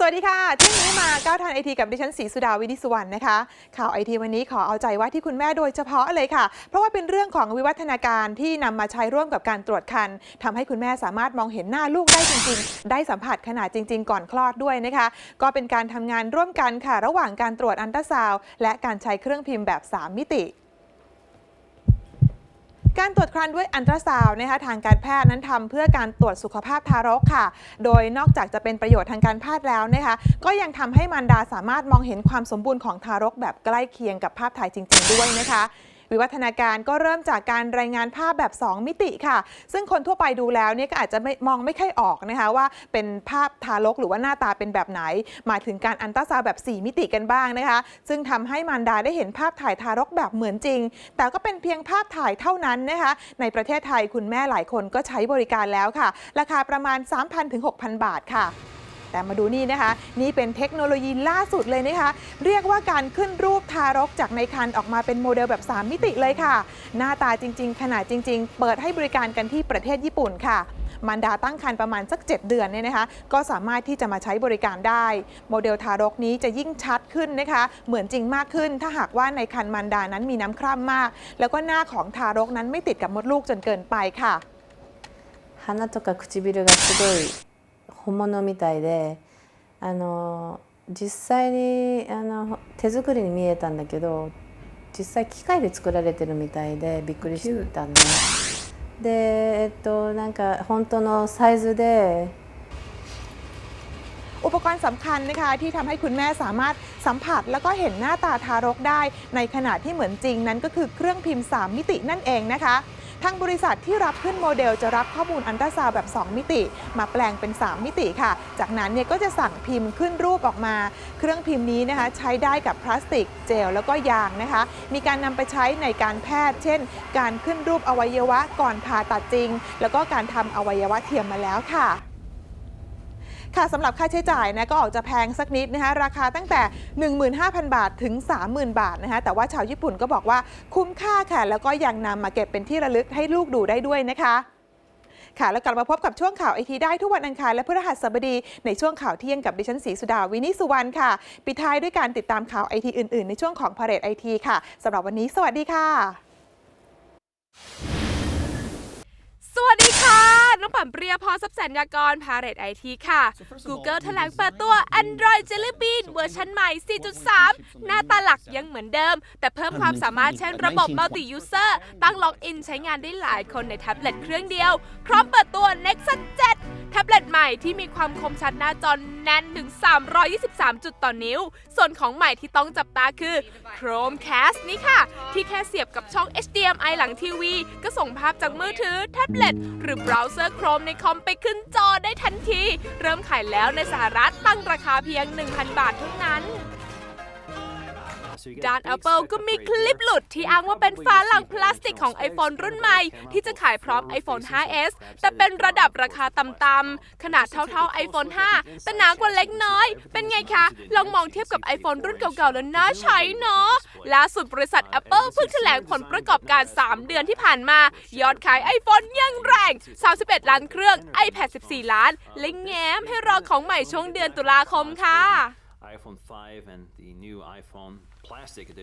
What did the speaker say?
สวัสดีค่ะเที่ยงนี้มาก้าวทันไอทีกับดิฉันศรีสุดาวินิสุวรรณนะคะ ข่าวไอทีวันนี้ขอเอาใจว่าที่คุณแม่โดยเฉพาะเลยค่ะ เพราะว่าเป็นเรื่องของวิวัฒนาการที่นำมาใช้ร่วมกับการตรวจคันทำให้คุณแม่สามารถมองเห็นหน้าลูกได้จริง ๆ ได้สัมผัสขนาดจริง ๆ ก่อนคลอดด้วยนะคะ ก็เป็นการทำงานร่วมกันค่ะ ระหว่างการตรวจอันตราซาวและการใช้เครื่องพิมพ์แบบ 3 มิติ การตรวจครันด้วยอันตราซาวนะคะทางการแพทย์นั้นทำเพื่อการตรวจสุขภาพทารกค่ะ โดยนอกจากจะเป็นประโยชน์ทางการแพทย์แล้วนะคะก็ยังทำให้มารดาสามารถมองเห็นความสมบูรณ์ของทารกแบบใกล้เคียงกับภาพถ่ายจริง ๆ ด้วยนะคะ วิวัฒนาการก็เริ่มจากการรายงานภาพแบบ 2 มิติค่ะ ซึ่งคนทั่วไปดูแล้วเนี่ยก็อาจจะไม่มองไม่ค่อยออกนะคะว่าเป็นภาพทารกหรือว่าหน้าตาเป็นแบบไหน มาถึงการอันตราซาวแบบ 4 มิติกันบ้างนะคะ ซึ่งทำให้มารดาได้เห็นภาพถ่ายทารกแบบเหมือนจริง แต่ก็เป็นเพียงภาพถ่ายเท่านั้นนะคะ ในประเทศไทยคุณแม่หลายคนก็ใช้บริการแล้วค่ะ ราคาประมาณ 3,000ถึง6,000 บาทค่ะ แต่มาดูนี่นะคะ นี่เป็นเทคโนโลยีล่าสุดเลยนะคะ เรียกว่าการขึ้นรูปทารกจากในครรภ์ออกมาเป็นโมเดลแบบ 3 มิติเลยค่ะ หน้าตาจริง ๆ ขนาดจริง ๆ เปิดให้บริการกันที่ประเทศญี่ปุ่นค่ะ มารดาตั้งครรภ์ประมาณสัก 7 เดือนเนี่ยนะคะ ก็สามารถที่จะมาใช้บริการได้ โมเดลทารกนี้จะยิ่งชัดขึ้นนะคะ เหมือนจริงมากขึ้น ถ้าหากว่าในครรภ์มารดานั้นมีน้ำคร่ำมาก แล้วก็หน้าของทารกนั้นไม่ติดกับมดลูกจนเกินไปค่ะ 鼻とか唇がすごい 本物みたいであの実際にあの手作りに見えたんだけど実際機械で作られてるみたいでびっくりしたねでえっとなんか本当のサイズで อุปกรณ์สำคัญนะคะที่ทำให้คุณแม่สามารถสัมผัส แล้วก็เห็นหน้าตาทารกได้ ในขณะที่เหมือนจริงนั้นก็คือเครื่องพิมพ์ 3 มิตินั่นเองนะคะ ทางบริษัทที่รับขึ้นโมเดลจะรับข้อมูลอันตราซาวแบบ 2 มิติ มาแปลงเป็น 3 มิติค่ะ จากนั้นเนี่ยก็จะสั่งพิมพ์ขึ้นรูปออกมา เครื่องพิมพ์นี้นะคะใช้ได้กับพลาสติก เจลแล้วก็ยางนะคะ มีการนำไปใช้ในการแพทย์ เช่น การขึ้นรูปอวัยวะก่อนผ่าตัดจริง แล้วก็การทำอวัยวะเทียมมาแล้วค่ะ ค่ะสำหรับค่าใช้จ่ายนะก็ออกจะแพงสักนิดนะคะราคาตั้งแต่ 15,000 บาทถึง 30,000 บาทนะคะแต่ว่าชาวญี่ปุ่นก็บอกว่าคุ้มค่าค่ะ แล้วก็ยังนำมาเก็บเป็นที่ระลึกให้ลูกดูได้ด้วยนะคะค่ะแล้วกลับมาพบกับช่วงข่าวไอทีได้ทุกวันอังคารและพฤหัสบดีในช่วงข่าวเที่ยงกับดิฉันศรีสุดาวินิสุวรรณค่ะ ปิดท้ายด้วยการติดตามข่าวไอทีอื่นๆ ในช่วงของพาเรตไอทีค่ะสำหรับวันนี้ สวัสดีค่ะ สวัสดีค่ะ น้องปั่นเปรียพรทรัพย์แสนยากรพาเรตไอทีค่ะ Google แถลงเปิดตัว Android Jelly Bean เวอร์ชันใหม่ 4.3 หน้าตาหลักยังเหมือนเดิม แต่เพิ่มความสามารถเช่นระบบ Multi User ตั้งล็อกอินใช้งานได้หลายคนในแท็บเล็ตเครื่องเดียว พร้อมเปิดตัว Nexus 7 แท็บเล็ตใหม่ที่มีความคมชัดหน้าจอแน่นถึง 323 จุดต่อนิ้ว ส่วนของใหม่ที่ต้องจับตาคือ Chromecast นี่ค่ะ ที่แค่เสียบกับช่อง HDMI หลังทีวี ก็ส่งภาพจากมือถือ แท็บเล็ต หรือเบราว์เซอร์ร์โครมในคอมไปขึ้นจอได้ทันที เริ่มขายแล้วในสหรัฐตั้งราคาเพียง 1,000 บาทเท่านั้น ด้าน Apple ก็มีคลิปหลุดที่อ้างว่าเป็นฝาหลังพลาสติกของ iPhone รุ่นใหม่ ที่จะขายพร้อม iPhone 5s แต่เป็นระดับราคาต่ำๆขนาดเท่าๆ iPhone 5 แต่หนากว่าเล็กน้อย เป็นไงคะ ลองมองเทียบกับ iPhone รุ่นเก่าๆ แล้วน่าใช้เนาะล่าสุดบริษัท Apple เพิ่งแถลงผลประกอบการ 3 เดือนที่ผ่านมา ยอดขาย iPhone ยังแรง 31 ล้านเครื่อง iPad 14 ล้าน และแง้มให้รอของใหม่ช่วงเดือนตุลาคมค่ะ iPhone 5 and the new iPhone plastic edition.